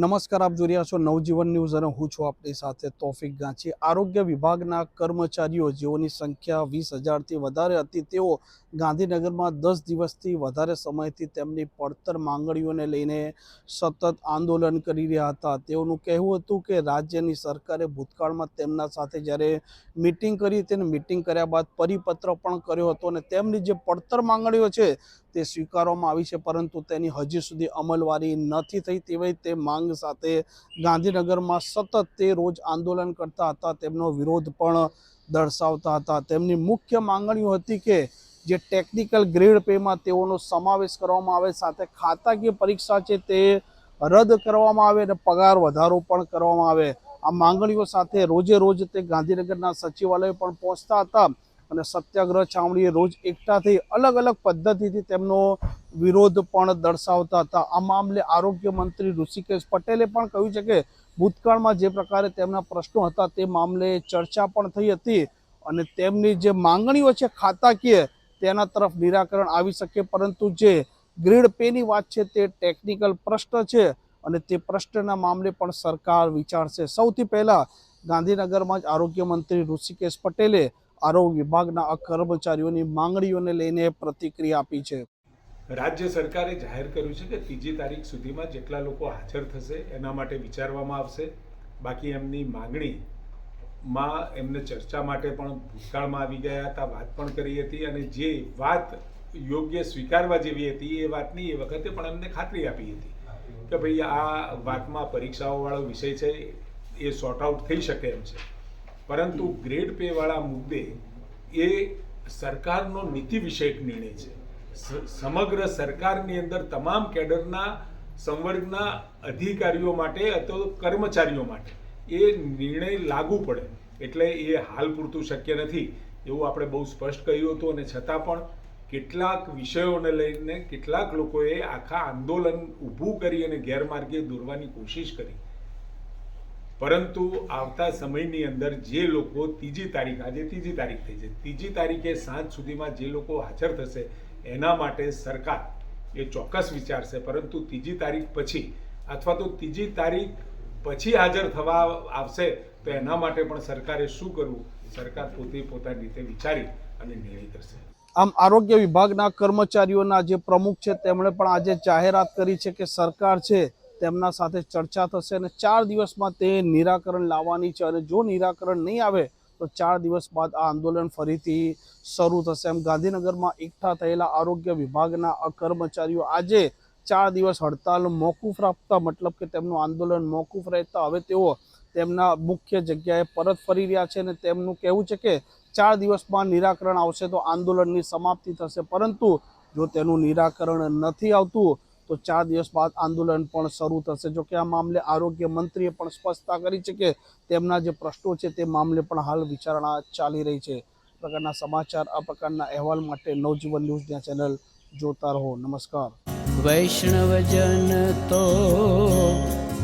નમસ્કાર, આપ જોઈ રહ્યા છો નવજીવન ન્યૂઝ અને હું છું આપણી સાથે તોફિક ગાંચી. આરોગ્ય વિભાગના કર્મચારીઓ, જેઓની સંખ્યા વીસ હજારથી વધારે હતી, તેઓ ગાંધીનગરમાં દસ દિવસથી વધારે સમયથી તેમની પડતર માંગણીઓને લઈને સતત આંદોલન કરી રહ્યા હતા. તેઓનું કહેવું હતું કે રાજ્યની સરકારે ભૂતકાળમાં તેમના સાથે જ્યારે મિટિંગ કરી, તેને મિટિંગ કર્યા બાદ પરિપત્ર પણ કર્યો હતો અને તેમની જે પડતર માંગણીઓ છે તે સ્વીકારવામાં આવી છે, પરંતુ તેની હજી સુધી અમલવારી નથી થઈ. તેવી તે માંગ સાથે ગાંધીનગરમાં સતત તે રોજ આંદોલન કરતા હતા, તેમનો વિરોધ પણ દર્શાવતા હતા. તેમની મુખ્ય માંગણીઓ હતી કે જે ટેકનિકલ ગ્રેડ પેમાં તેઓનો સમાવેશ કરવામાં આવે, સાથે ખાતાકીય પરીક્ષા છે તે રદ કરવામાં આવે અને પગાર વધારો પણ કરવામાં આવે. આ માંગણીઓ સાથે રોજે રોજ તે ગાંધીનગરના સચિવાલય પણ પહોંચતા હતા. અને સત્યાગ્રહ છાવણીએ રોજ એકઠા થઈ અલગ અલગ પદ્ધતિથી તેમનો વિરોધ પણ દર્શાવતા હતા. આ મામલે આરોગ્ય મંત્રી ઋષિકેશ પટેલે પણ કહ્યું છે કે, ભૂતકાળમાં જે પ્રકારે તેમના પ્રશ્નો હતા તે મામલે ચર્ચા પણ થઈ હતી અને તેમની જે માંગણીઓ છે ખાતાકીય તેના તરફ નિરાકરણ આવી શકે, પરંતુ જે ગ્રેડ પેની વાત છે તે ટેકનિકલ પ્રશ્ન છે અને તે પ્રશ્નના મામલે પણ સરકાર વિચારશે. સૌથી પહેલાં ગાંધીનગરમાં જ આરોગ્ય મંત્રી ઋષિકેશ પટેલે આરોગ્ય વિભાગના કર્મચારીઓની માંગણીઓને લઈને પ્રતિક્રિયા આપી છે. રાજ્ય સરકારે જાહેર કર્યું છે કે ત્રીજી તારીખ સુધીમાં જેટલા લોકો હાજર થશે એના માટે વિચારવામાં આવશે. બાકી એમની માંગણીમાં એમને ચર્ચા માટે પણ ભૂતકાળમાં આવી ગયા હતા, વાત પણ કરી હતી અને જે વાત યોગ્ય સ્વીકારવા જેવી હતી એ વાતની એ વખતે પણ એમને ખાતરી આપી હતી કે ભાઈ આ વાતમાં પરીક્ષાઓવાળો વિષય છે, એ સોર્ટ આઉટ થઈ શકે એમ છે. પરંતુ ગ્રેડ પે વાળા મુદ્દે એ સરકારનો નીતિ વિષયક નિર્ણય છે. સમગ્ર સરકારની અંદર તમામ કેડરના સંવર્ગના અધિકારીઓ માટે અથવા કર્મચારીઓ માટે એ નિર્ણય લાગુ પડે. એટલે એ હાલ પૂરતું શક્ય નથી. એવું આપણે બહુ સ્પષ્ટ કહ્યું હતું અને છતાં પણ કેટલાક વિષયોને લઈને કેટલાક લોકોએ આખા આંદોલન ઊભું કરી અને ગેરમાર્ગે દોરવાની કોશિશ કરી. પરંતુ આવતા સમયની અંદર જે લોકો ત્રીજી તારીખ, આજે ત્રીજી તારીખ થઈ છે. ત્રીજી તારીખે સાંજ સુધીમાં જે લોકો હાજર થશે, એના માટે સરકાર એ ચોક્કસ વિચારશે. પરંતુ ત્રીજી તારીખ પછી અથવા તો ત્રીજી તારીખ પછી હાજર થવા આવશે, તો એના માટે પણ સરકારે શું કરવું? સરકાર પોતે પોતાની રીતે વિચારી અને નિર્ણય કરશે. આમ આરોગ્ય વિભાગના કર્મચારીઓના જે પ્રમુખ છે, તેમણે પણ આજે જાહેરાત કરી છે કે સરકાર છે તેમના સાથે ચર્ચા થશે અને ચાર દિવસમાં તે નિરાકરણ લાવવાની છે અને જો નિરાકરણ નહીં આવે, તો ચાર દિવસ બાદ આ આંદોલન ફરીથી શરૂ થશે. એમ ગાંધીનગરમાં એકઠા થયેલા આરોગ્ય વિભાગના કર્મચારીઓ આજે ચાર દિવસ હડતાલ મોકૂફ રાખતા, મતલબ કે તેમનું આંદોલન મોકૂફ રહેતા. હવે તેઓ તેમના મુખ્ય જગ્યાએ પરત ફરી રહ્યા છે અને તેમનું કહેવું છે કે ચાર દિવસમાં નિરાકરણ આવશે તો આંદોલનની સમાપ્તિ થશે. પરંતુ જો તેનું નિરાકરણ નથી આવતું તો ચાર દિવસ બાદ આંદોલન પણ શરૂ થશે. જો કે આ મામલે આરોગ્ય મંત્રીએ પણ સ્પષ્ટતા કરી છે કે તેમના જે પ્રશ્નો છે તે મામલે પણ હાલ વિચારણા ચાલી રહી છે. પ્રકારના સમાચાર, આ પ્રકારના અહેવાલ માટે નવજીવન ન્યૂઝ ચેનલ જોતા રહો. નમસ્કાર. વૈષ્ણવજન તો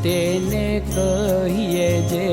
તેને કહીએ જે